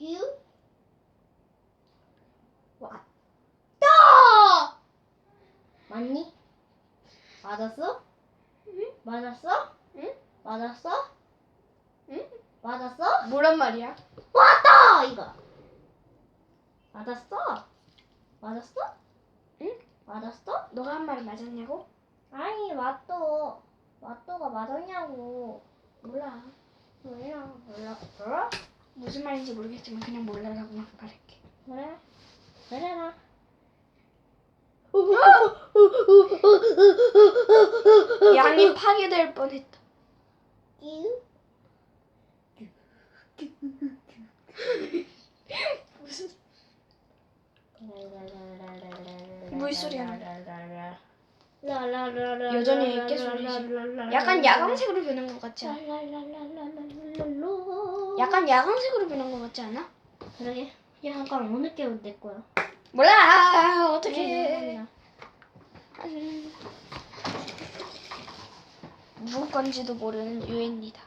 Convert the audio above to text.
you 왔다 맞니? 맞았어? 응? 맞았어? 응? 맞았어? 응? 맞았어? 뭐란 말이야? 왔다 이거 맞았어? 맞았어? 응? 맞았어? 너가 한 말이 맞았냐고? 아니 왔도 왔도가 맞았냐고 몰라 몰라 몰라 몰라 무슨 말인지 모르겠지만 그냥 몰라라고만 말할게. 그래 그래라. 양이 파괴될 뻔했다. 끼우. 무슨 물소리 하는 여전히 애깨 소리지. 약간 야광색으로 변한 것 같지 않아? 약간 야광색으로 변한 것 같지 않아? 그러게 야 잠깐 어느 게내 거야? 몰라! 어떻게? 누구 건지도 모르는 유엔이다.